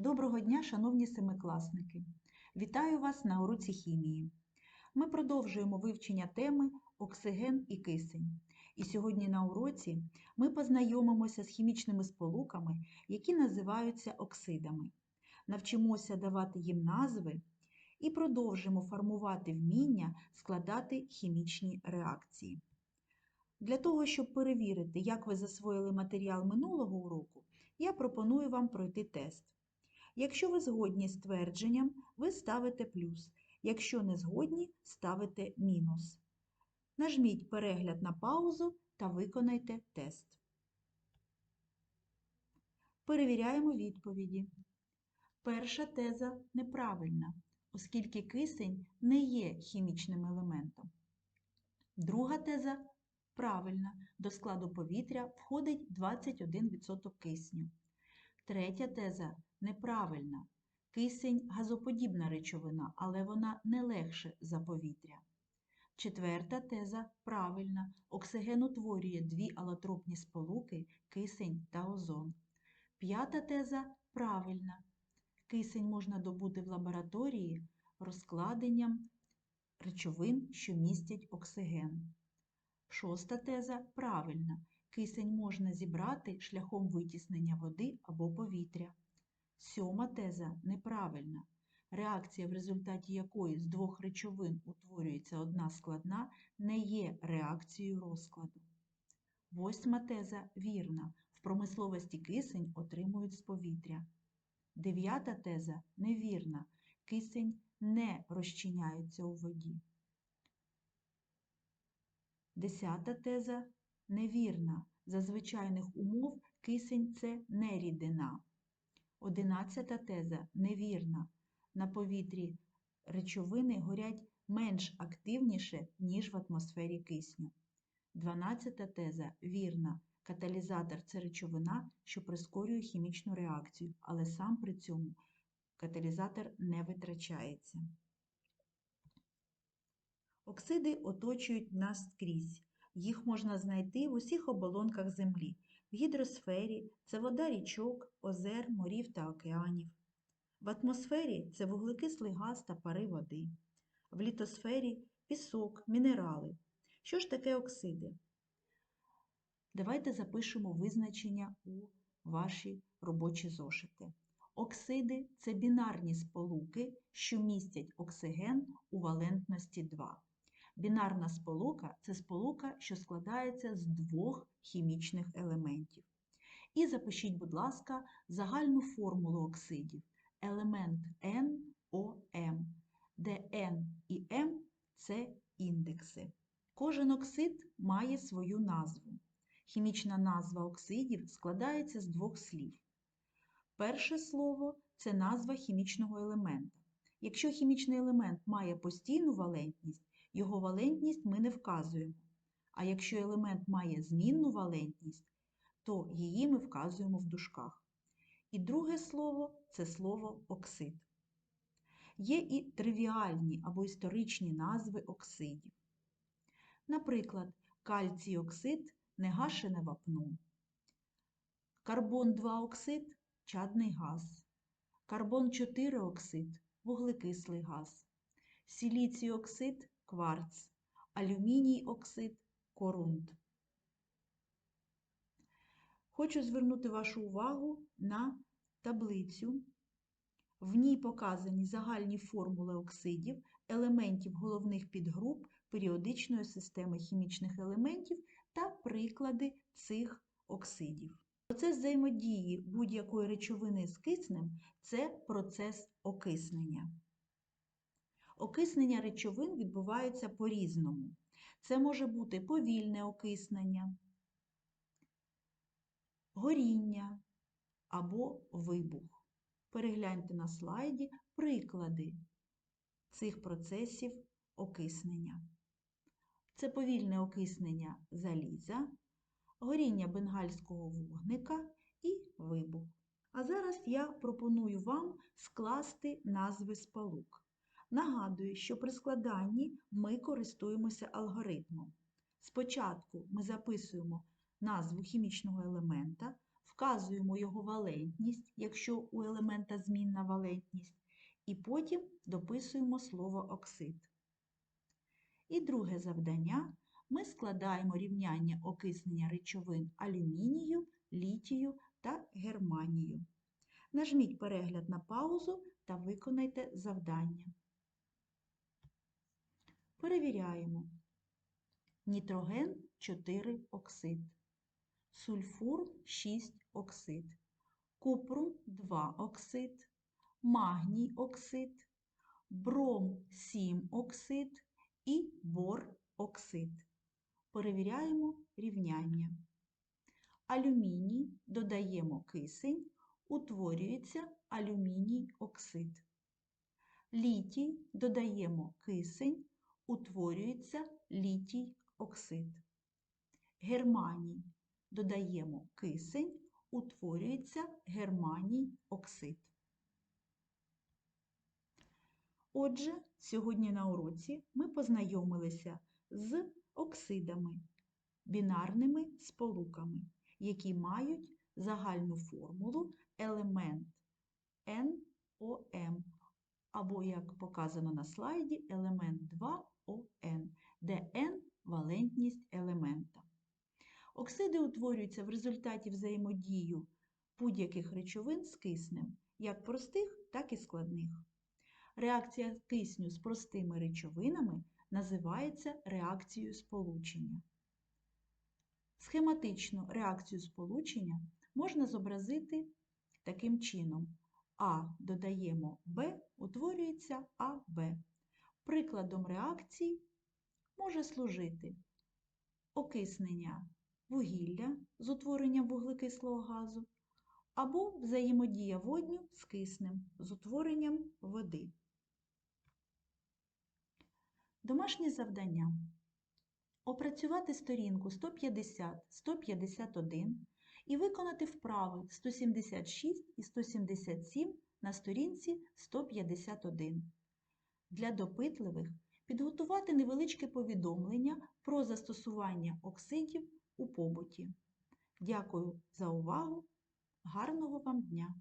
Доброго дня, шановні семикласники! Вітаю вас на уроці хімії. Ми продовжуємо вивчення теми оксиген і кисень. І сьогодні на уроці ми познайомимося з хімічними сполуками, які називаються оксидами. Навчимося давати їм назви і продовжимо формувати вміння складати хімічні реакції. Для того, щоб перевірити, як ви засвоїли матеріал минулого уроку, я пропоную вам пройти тест. Якщо ви згодні з твердженням, ви ставите плюс. Якщо не згодні, ставите мінус. Нажміть перегляд на паузу та виконайте тест. Перевіряємо відповіді. Перша теза неправильна, оскільки кисень не є хімічним елементом. Друга теза правильна, до складу повітря входить 21% кисню. Третя теза неправильна. Кисень газоподібна речовина, але вона не легше за повітря. Четверта теза правильна. Оксиген утворює дві алотропні сполуки кисень та озон. П'ята теза правильна. Кисень можна добути в лабораторії розкладенням речовин, що містять оксиген. Шоста теза правильна. Кисень можна зібрати шляхом витіснення води або повітря. Сьома теза неправильна. Реакція, в результаті якої з двох речовин утворюється одна складна, не є реакцією розкладу. Восьма теза вірна. В промисловості кисень отримують з повітря. Дев'ята теза невірна. Кисень не розчиняється у воді. Десята теза невірна. За звичайних умов кисень це не рідина. Одинадцята теза невірна. На повітрі речовини горять менш активніше, ніж в атмосфері кисню. Дванадцята теза вірна. Каталізатор це речовина, що прискорює хімічну реакцію, але сам при цьому каталізатор не витрачається. Оксиди оточують нас скрізь. Їх можна знайти в усіх оболонках Землі, в гідросфері це вода річок, озер, морів та океанів. В атмосфері це вуглекислий газ та пари води. В літосфері пісок, мінерали. Що ж таке оксиди? Давайте запишемо визначення у ваші робочі зошити. Оксиди це бінарні сполуки, що містять оксиген у валентності 2. Бінарна сполука це сполука, що складається з двох хімічних елементів. І запишіть, будь ласка, загальну формулу оксидів. Елемент NOM, де N і M це індекси. Кожен оксид має свою назву. Хімічна назва оксидів складається з двох слів. Перше слово це назва хімічного елемента. Якщо хімічний елемент має постійну валентність, його валентність ми не вказуємо. А якщо елемент має змінну валентність, то її ми вказуємо в дужках. І друге слово це слово оксид. Є і тривіальні або історичні назви оксидів. Наприклад, кальцій оксид негашене вапно, карбон 2 оксид чадний газ, карбон 4 оксид вуглекислий газ, сіліцій оксид кварц, алюміній оксид корунд. Хочу звернути вашу увагу на таблицю. В ній показані загальні формули оксидів, елементів головних підгруп періодичної системи хімічних елементів та приклади цих оксидів. Процес взаємодії будь-якої речовини з киснем це процес окиснення. Окиснення речовин відбувається по-різному. Це може бути повільне окиснення, горіння або вибух. Перегляньте на слайді приклади цих процесів окиснення. Це повільне окиснення заліза, горіння бенгальського вогника і вибух. А зараз я пропоную вам скласти назви сполук. Нагадую, що при складанні ми користуємося алгоритмом. Спочатку ми записуємо назву хімічного елемента, вказуємо його валентність, якщо у елемента змінна валентність, і потім дописуємо слово оксид. І друге завдання ми складаємо рівняння окиснення речовин алюмінію, літію та германію. Нажміть перегляд на паузу та виконайте завдання. Перевіряємо. Нітроген 4 оксид, сульфур 6 оксид, купрум 2 оксид, магній оксид, бром 7 оксид і бор оксид. Перевіряємо рівняння. Алюміній додаємо кисень, утворюється алюміній оксид. Літій додаємо кисень, утворюється літій оксид. Германій додаємо кисень, утворюється германій оксид. Отже, сьогодні на уроці ми познайомилися з оксидами, бінарними сполуками, які мають загальну формулу елемент NOM, або, як показано на слайді, елемент 2ОН, де N – валентність елемента. Оксиди утворюються в результаті взаємодії будь-яких речовин з киснем, як простих, так і складних. Реакція кисню з простими речовинами називається реакцією сполучення. Схематично реакцію сполучення можна зобразити таким чином. А додаємо Б, утворюється АБ. Прикладом реакції може служити окиснення вугілля з утворенням вуглекислого газу або взаємодія водню з киснем з утворенням води. Домашнє завдання. Опрацювати сторінку 150-151 і виконати вправи 176 і 177 на сторінці 151. Для допитливих підготувати невеличке повідомлення про застосування оксидів у побуті. Дякую за увагу! Гарного вам дня!